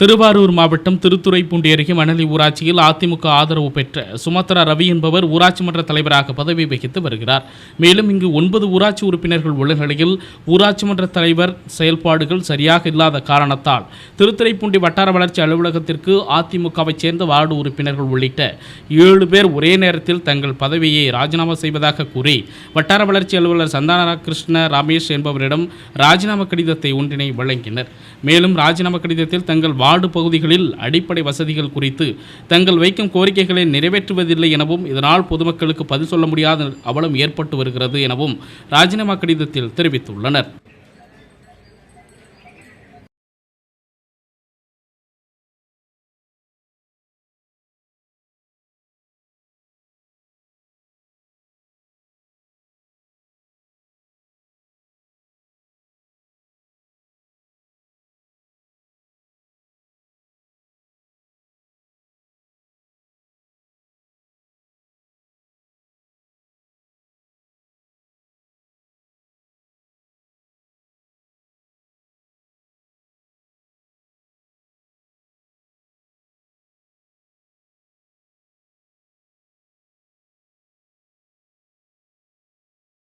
திருவாரூர் மாவட்டம் திருத்துறைப்பூண்டி அருகே மணலி ஊராட்சியில் அதிமுக ஆதரவு பெற்ற சுமத்ரா ரவி என்பவர் ஊராட்சி மன்ற தலைவராக பதவி வகித்து வருகிறார். மேலும் இங்கு ஒன்பது ஊராட்சி உறுப்பினர்கள் உள்ள நிலையில் ஊராட்சி மன்ற தலைவர் செயல்பாடுகள் சரியாக இல்லாத காரணத்தால் திருத்துறைப்பூண்டி வட்டார வளர்ச்சி அலுவலகத்திற்கு அதிமுகவைச் சேர்ந்த வார்டு உறுப்பினர்கள் உள்ளிட்ட ஏழு பேர் ஒரே நேரத்தில் தங்கள் பதவியை ராஜினாமா செய்வதாக கூறி வட்டார வளர்ச்சி அலுவலர் சந்தான கிருஷ்ண ரமேஷ் என்பவரிடம் ராஜினாமா கடிதத்தை ஒன்றினை வழங்கினர். மேலும் ராஜினாமா கடிதத்தில் தங்கள் வார்டு பகுதிகளில் அடிப்படை வசதிகள் குறித்து தங்கள் வைக்கும் கோரிக்கைகளை நிறைவேற்றுவதில்லை எனவும் இதனால் பொதுமக்களுக்கு பதில் சொல்ல முடியாத அவலம் ஏற்பட்டு வருகிறது எனவும் ராஜினாமா கடிதத்தில் தெரிவித்துள்ளனர்.